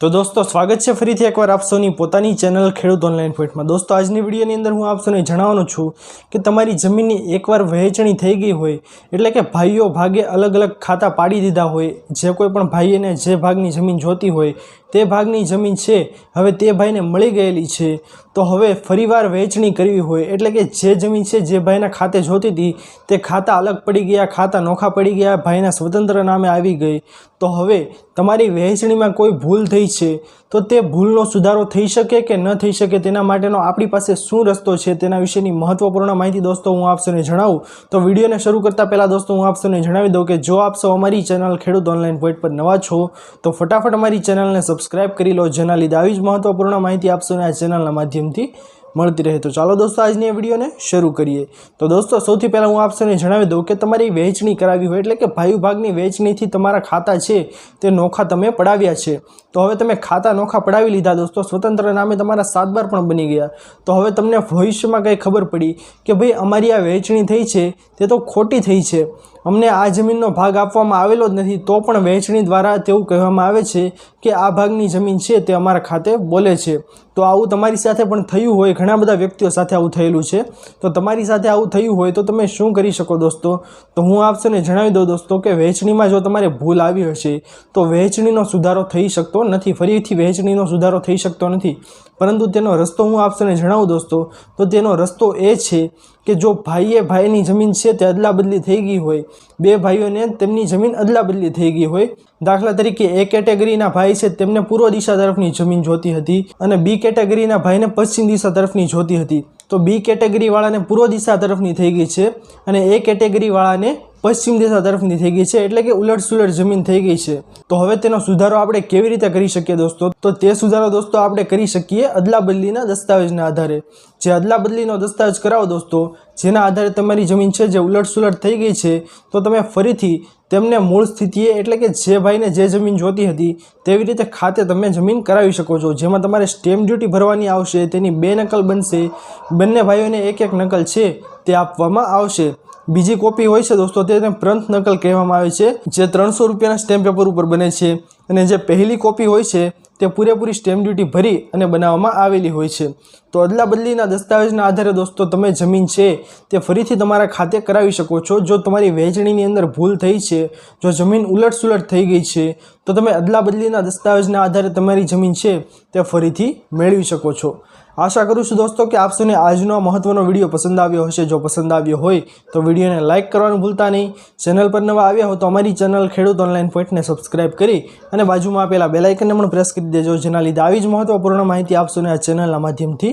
તો દોસ્તો, સ્વાગત છે ફરીથી એકવાર આપ પોતાની ચેનલ ખેડૂત ઓનલાઈન પોઈન્ટમાં દોસ્તો, આજની વિડીયોની અંદર હું આપ સૌને છું કે તમારી જમીનની એકવાર વહેંચણી થઈ ગઈ હોય, એટલે કે ભાઈઓ ભાગે અલગ અલગ ખાતા પાડી દીધા હોય, જે કોઈ પણ ભાઈને જે ભાગની જમીન જોતી હોય, તે ભાગની જમીન છે, હવે તે ભાઈને મળી ગયેલી છે. તો હવે ફરીવાર વહેંચણી કરવી હોય, એટલે કે જે જમીન છે જે ભાઈના ખાતે જોતી હતી, તે ખાતા અલગ પડી ગયા, ખાતા નોખા પડી ગયા, ભાઈના સ્વતંત્ર નામે આવી ગઈ. તો હવે તમારી વહેંચણીમાં કોઈ ભૂલ થઈ છે? તો તે ભૂલનો સુધારો થઈ શકે કે ન થઈ શકે તેના માટેનો આપણી પાસે શું રસ્તો છે તેના વિશેની મહત્વપૂર્ણ માહિતી દોસ્તો હું આપ જણાવું. તો વિડીયોને શરૂ કરતાં પહેલાં દોસ્તો હું આપ જણાવી દઉં કે જો આપ સૌ અમારી ચેનલ ખેડૂત ઓનલાઈન પોઈન્ટ પર નવા છો, તો ફટાફટ અમારી ચેનલને સબસ્ક્રાઇબ કરી લો, જેના લીધે આવી જ મહત્વપૂર્ણ માહિતી આપ સૌને આ ચેનલના માધ્યમથી મળતી રહે. તો ચાલો દોસ્તો, આજની વિડીયોને શરૂ કરીએ. તો દોસ્તો, સૌથી પહેલાં હું આપ સૌને જણાવી દઉં કે તમારી વહેંચણી કરાવી હોય એટલે કે ભાઈ ભાગની વહેંચણીથી તમારા ખાતા છે તે નોખા તમે પડાવ્યા છે. તો હવે તમે ખાતા નોખા પડાવી લીધા દોસ્તો, સ્વતંત્ર નામે તમારા સાતબાર પણ બની ગયા. તો હવે તમને ભવિષ્યમાં કંઈ ખબર પડી કે ભાઈ અમારી આ વહેંચણી થઈ છે, તે તો ખોટી થઈ છે. અમને આ જમીનનો ભાગ આપવામાં આવેલો જ નથી, તો પણ વહેંચણી દ્વારા તેવું કહેવામાં આવે છે કે આ ભાગની જમીન છે તે અમારા ખાતે બોલે છે. તો આવું તમારી સાથે પણ થયું હોય, ઘણા બધા વ્યક્તિઓ સાથે આવું થયેલું છે, તો તમારી સાથે આવું થયું હોય તો તમે શું કરી શકો દોસ્તો? તો હું આપશોને જણાવી દઉં દોસ્તો કે વહેંચણીમાં જો તમારે ભૂલ આવી હશે, તો વહેંચણીનો સુધારો થઈ શકતો નથી, ફરીથી વહેંચણીનો સુધારો થઈ શકતો નથી. પરંતુ તેનો રસ્તો હું આપશોને જણાવું દોસ્તો, તો તેનો રસ્તો એ છે કે જો ભાઈએ ભાઈની જમીન છે તે અદલા બદલી થઈ ગઈ હોય, બે ભાઈઓને તેમની જમીન અદલા બદલી થઈ ગઈ હોય, દાખલા તરીકે એ કેટેગરીના ભાઈ છે તેમને પૂર્વ દિશા તરફની જમીન જોતી હતી અને બી કેટેગરીના ભાઈને પશ્ચિમ દિશા તરફની જોતી હતી. તો બી કેટેગરીવાળાને પૂર્વ દિશા તરફની થઈ ગઈ છે અને એ કેટેગરીવાળાને પશ્ચિમ દિશા તરફની થઈ ગઈ છે, એટલે કે ઉલટસુલટ જમીન થઈ ગઈ છે. તો હવે તેનો સુધારો આપણે કેવી રીતે કરી શકીએ દોસ્તો? તો તે સુધારો દોસ્તો આપણે કરી શકીએ અદલાબદલીના દસ્તાવેજના આધારે. જે અદલા બદલીનો દસ્તાવેજ કરાવો દોસ્તો, જેના આધારે તમારી જમીન છે જે ઉલટસુલટ થઈ ગઈ છે, તો તમે ફરીથી તેમને મૂળ સ્થિતિએ એટલે કે જે ભાઈને જે જમીન જોતી હતી, તેવી રીતે ખાતે તમે જમીન કરાવી શકો છો. જેમાં તમારે સ્ટેમ્પ ડ્યુટી ભરવાની આવશે, તેની બે નકલ બનશે, બંને ભાઈઓને એક એક નકલ છે તે આપવામાં આવશે. બીજી કોપી હોય છે દોસ્તો તેને પ્રંત નકલ કહેવામાં આવે છે, જે ત્રણસો રૂપિયાના સ્ટેમ્પ પેપર ઉપર બને છે. અને જે પહેલી કોપી હોય છે, તે પૂરેપૂરી સ્ટેમ્પ ડ્યુટી ભરી અને બનાવવામાં આવેલી હોય છે. તો અદલા બદલીના દસ્તાવેજના આધારે દોસ્તો, તમે જમીન છે તે ફરીથી તમારા ખાતે કરાવી શકો છો. જો તમારી વહેંચણીની અંદર ભૂલ થઈ છે, જો જમીન ઉલટસુલટ થઈ ગઈ છે, તો તમે અદલા બદલીના દસ્તાવેજના આધારે તમારી જમીન છે તે ફરીથી મેળવી શકો છો. આશા કરું છું દોસ્તો કે આપ સૌને આજનો આ મહત્વનો વીડિયો પસંદ આવ્યો હશે. જો પસંદ આવ્યો હોય તો વિડીયોને લાઇક કરવાનું ભૂલતા નહીં. ચેનલ પર નવા આવ્યા હો તો અમારી ચેનલ ખેડૂત ઓનલાઈન પોઈન્ટને સબસ્ક્રાઇબ કરી અને બાજુમાં આપેલા બેલાઇકનને પણ પ્રેસ કરી દેજો, જેના લીધે આવી જ મહત્વપૂર્ણ માહિતી આપ સૌને આ ચેનલના માધ્યમથી